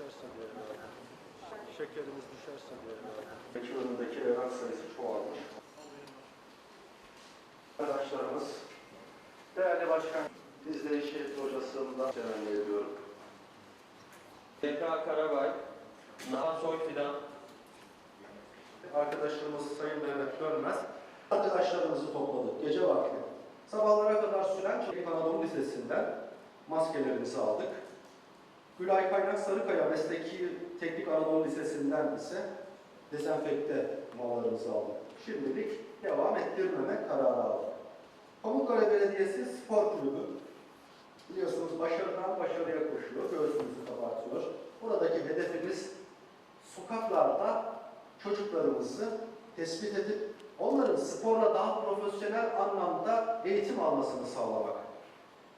düşerse diyelim abi. Şekerimiz düşerse diyelim abi. Peki önündeki evrak sayısı çoğalmış. Arkadaşlarımız, değerli başkan, izleyici hocasından temenni ediyorum. Zeka Karabay, Nahan Soyfidan, Arkadaşlarımız Sayın Mehmet Dönmez, arkadaşlarımızı topladık gece vakti. Sabahlara kadar süren Çelik Anadolu Lisesi'nden maskelerimizi aldık. Gülay Kaynak Sarıkaya Mesleki Teknik Anadolu Lisesi'nden ise dezenfekte mallarımızı aldık. Şimdilik devam ettirmeme kararı aldık. Pamukkale Belediyesi Spor Kulübü biliyorsunuz başarıdan başarıya koşuyor, göğsümüzü kabartıyor. Buradaki hedefimiz sokaklarda çocuklarımızı tespit edip onların sporla daha profesyonel anlamda eğitim almasını sağlamak.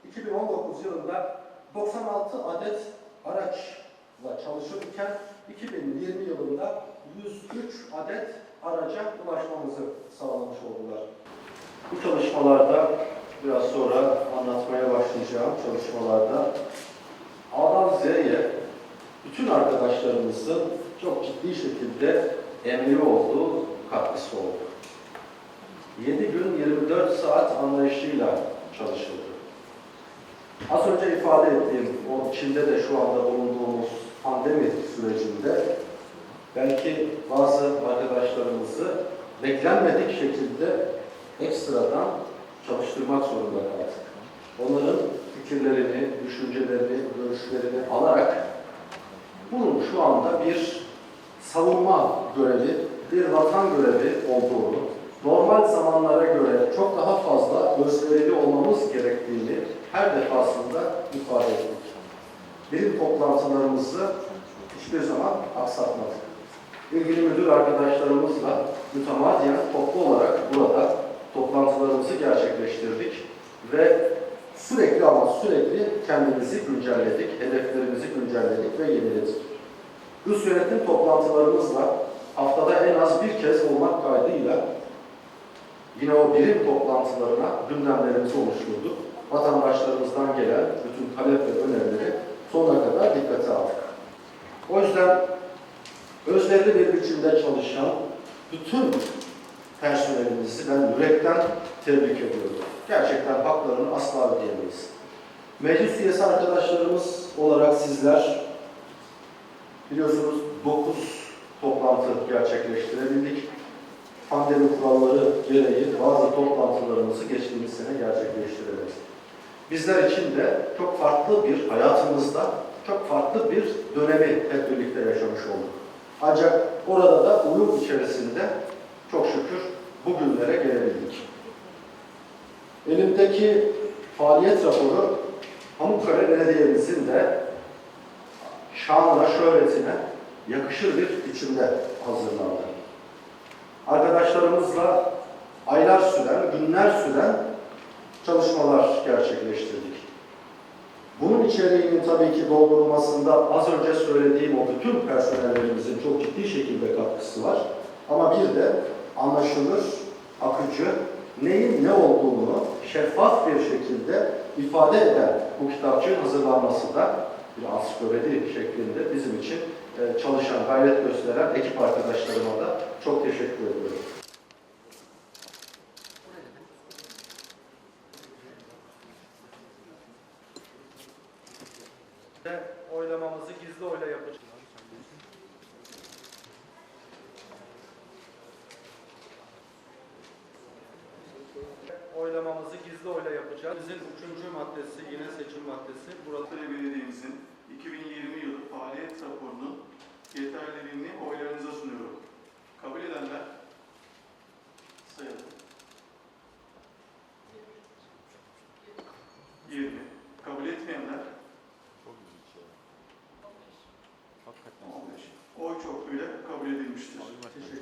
2019 yılında 96 adet araçla çalışırken 2020 yılında 103 adet araca ulaşmamızı sağlamış oldular. Bu çalışmalarda biraz sonra anlatmaya başlayacağım çalışmalarda A'dan Z'ye bütün arkadaşlarımızın çok ciddi şekilde emri olduğu katkısı oldu. 7 gün 24 saat anlayışıyla çalışıldı. Az önce ifade ettiğim o Çin'de de şu anda bulunduğumuz pandemi sürecinde belki bazı arkadaşlarımızı beklenmedik şekilde ekstradan çalıştırmak zorunda kaldık. Onların fikirlerini, düşüncelerini, görüşlerini alarak bunun şu anda bir savunma görevi, bir vatan görevi olduğunu, normal zamanlara göre çok daha fazla gösterili olmamız gerektiğini her defasında ifade ettik. Bilim toplantılarımızı hiçbir zaman aksatmadık. İlgili müdür arkadaşlarımızla mütemadiyen toplu olarak burada toplantılarımızı gerçekleştirdik ve sürekli ama sürekli kendimizi güncelledik, hedeflerimizi güncelledik ve yeniledik. Üst yönetim toplantılarımızla haftada en az bir kez olmak kaydıyla yine o birim toplantılarına gündemlerimizi oluşturduk. Vatandaşlarımızdan gelen bütün talep ve önerileri sonuna kadar dikkate aldık. O yüzden özverili bir biçimde çalışan bütün personelimizi ben yürekten tebrik ediyorum. Gerçekten haklarını asla ödeyemeyiz. Meclis üyesi arkadaşlarımız olarak sizler biliyorsunuz 9 toplantı gerçekleştirebildik. Pandemi kuralları gereği bazı toplantılarımızı geçtiğimiz sene gerçekleştiremedik. Bizler için de çok farklı bir hayatımızda çok farklı bir dönemi hep birlikte yaşamış olduk. Ancak orada da uyum içerisinde çok şükür bugünlere gelebildik. Elimdeki faaliyet raporu Pamukkale Belediye'mizin de şanına, şöhretine yakışır bir biçimde hazırlandı. Arkadaşlarımızla aylar süren, günler süren çalışmalar gerçekleştirdik. Bunun içeriğinin tabii ki doldurulmasında az önce söylediğim o bütün personellerimizin çok ciddi şekilde katkısı var. Ama bir de anlaşılır, akıcı, neyin ne olduğunu şeffaf bir şekilde ifade eden bu kitapçığın hazırlanması da bir ansiklopedi şeklinde bizim için e, çalışan, gayret gösteren ekip arkadaşlarıma da çok teşekkür ediyorum. oylamamızı gizli oyla yapacağız. Bizim üçüncü maddesi yine seçim maddesi. Burası Belediyemizin 2020 yılı faaliyet raporunun yeterliliğini